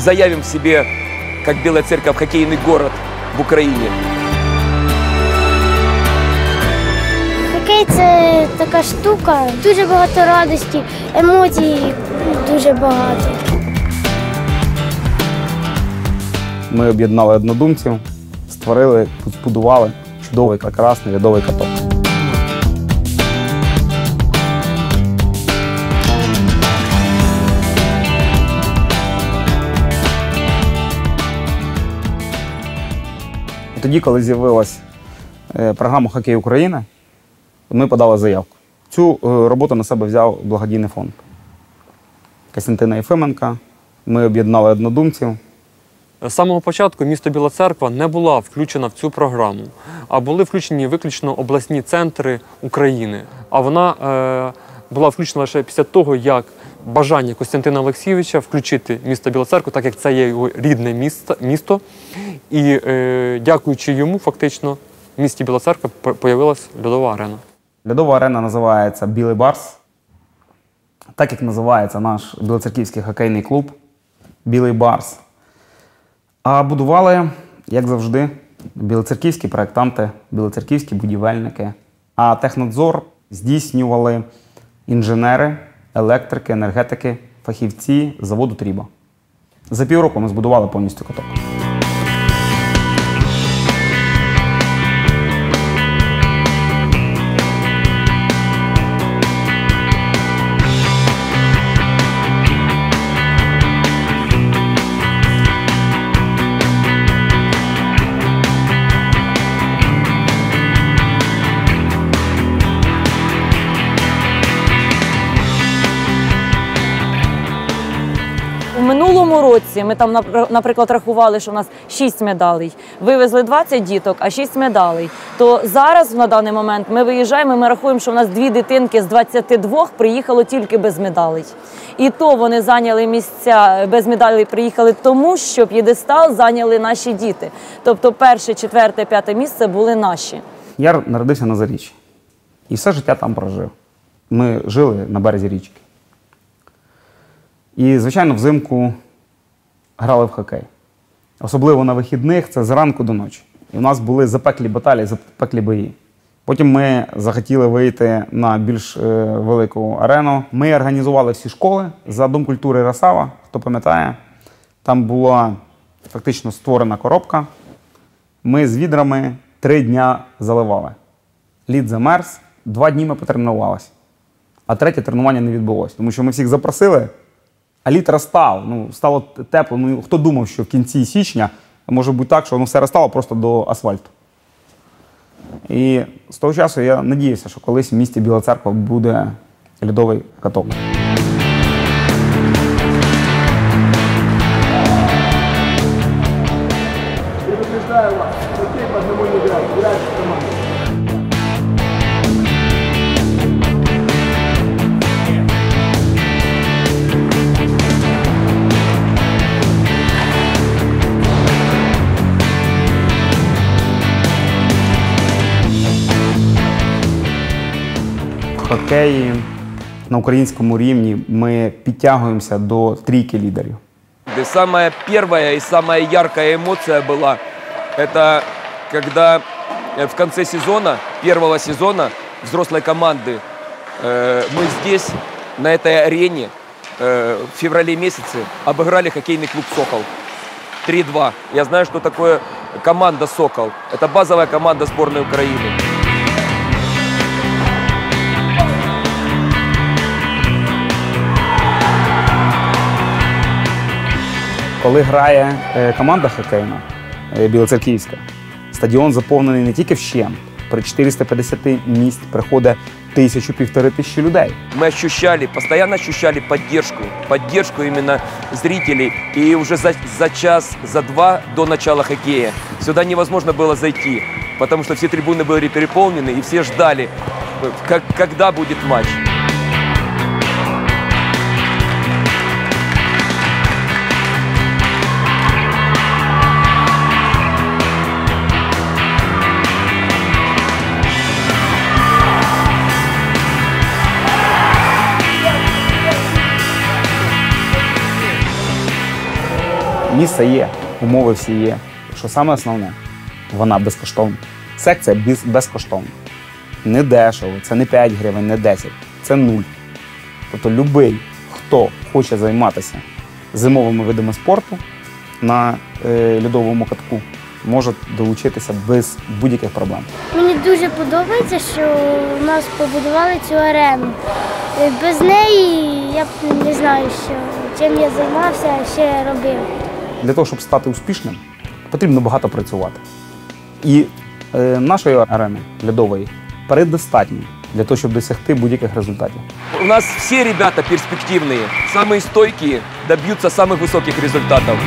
заявим себе, как Белая Церковь, хоккейный город в Украине. Хокей це така штука, дуже багато радості, емоцій дуже багато. Ми об'єднали однодумців, створили, збудували чудовий, прекрасний льодовий каток. Тоді, коли з'явилась е, програма Хокей Україна, ми подали заявку. Цю е, роботу на себе взяв благодійний фонд Костянтина Єфименка. Ми об'єднали однодумців. З самого початку місто Біла Церква не була включена в цю програму, а були включені виключно обласні центри України. А вона е, була включена лише після того, як бажання Костянтина Олексійовича включити місто Біла Церква, так як це є його рідне місто, місто. І е, дякуючи йому, фактично, в місті Біла Церква появилась льодова арена. Льодова арена називається Білий Барс. Так як називається наш білоцерківський хокейний клуб Білий Барс. А будували, як завжди, білоцерківські проєктанти, білоцерківські будівельники. А технадзор здійснювали інженери, електрики, енергетики, фахівці заводу Тріба. За півроку ми збудували повністю каток. У минулому році ми там, наприклад, рахували, що у нас 6 медалей. Вивезли 20 діток, а 6 медалей. То зараз, на даний момент, ми виїжджаємо, і ми рахуємо, що у нас дві дитинки з 22 приїхало тільки без медалей. І то вони зайняли місця без медалей, приїхали тому, що п'єдестал зайняли наші діти. Тобто перше, четверте, п'яте місце були наші. Я народився на Заріччі. І все життя там прожив. Ми жили на березі річки. І, звичайно, взимку грали в хокей. Особливо на вихідних це зранку до ночі. І у нас були запеклі баталії, запеклі бої. Потім ми захотіли вийти на більш е, велику арену. Ми організували всі школи за Дом культури Росава, хто пам'ятає. Там була фактично створена коробка. Ми з відрами три дня заливали. Лід замерз, два дні ми потренувалися. А третє тренування не відбулося, тому що ми всіх запросили, а лід розстав. Ну, стало тепло. Ну, хто думав, що в кінці січня може бути так, що воно все розстало просто до асфальту. І з того часу я надіюся, що колись в місті Біла Церква буде льодовий каток. В хокеї на українському рівні ми підтягуємося до трійки лідерів. И самая первая и самая яркая эмоция была, это когда э, в конце сезона, первого сезона взрослой команды, э, мы здесь, на этой арене, э, в феврале месяце обыграли хоккейный клуб «Сокол». 3-2. Я знаю, что такое команда «Сокол». Это базовая команда сборной Украины. Коли грає е, команда хокейна е, білоцерківська, стадіон заповнений не тільки вщент. При 450 місць приходить тисячу-півтори тисячі людей. мы ощущали, постоянно ощущали поддержку, поддержку именно зрителей. И уже за, за час, за два до начала хоккея сюда невозможно было зайти, потому что все трибуны были переполнены, и все ждали, э, как, когда будет матч. Місце є, умови всі є. Що саме основне, вона безкоштовна. Секція без, безкоштовна. Не дешево, це не 5 гривень, не 10, це нуль. Тобто будь-який, хто хоче займатися зимовими видами спорту на е, льодовому катку, може долучитися без будь-яких проблем. Мені дуже подобається, що у нас побудували цю арену. Без неї я б не знаю, що, чим я займався, я робив. Для того, щоб стати успішним, потрібно багато працювати. І е, нашої арени льодової передостатньо для того, щоб досягти будь-яких результатів. У нас все ребята перспективные, самые стойкие, добьются самых высоких результатов.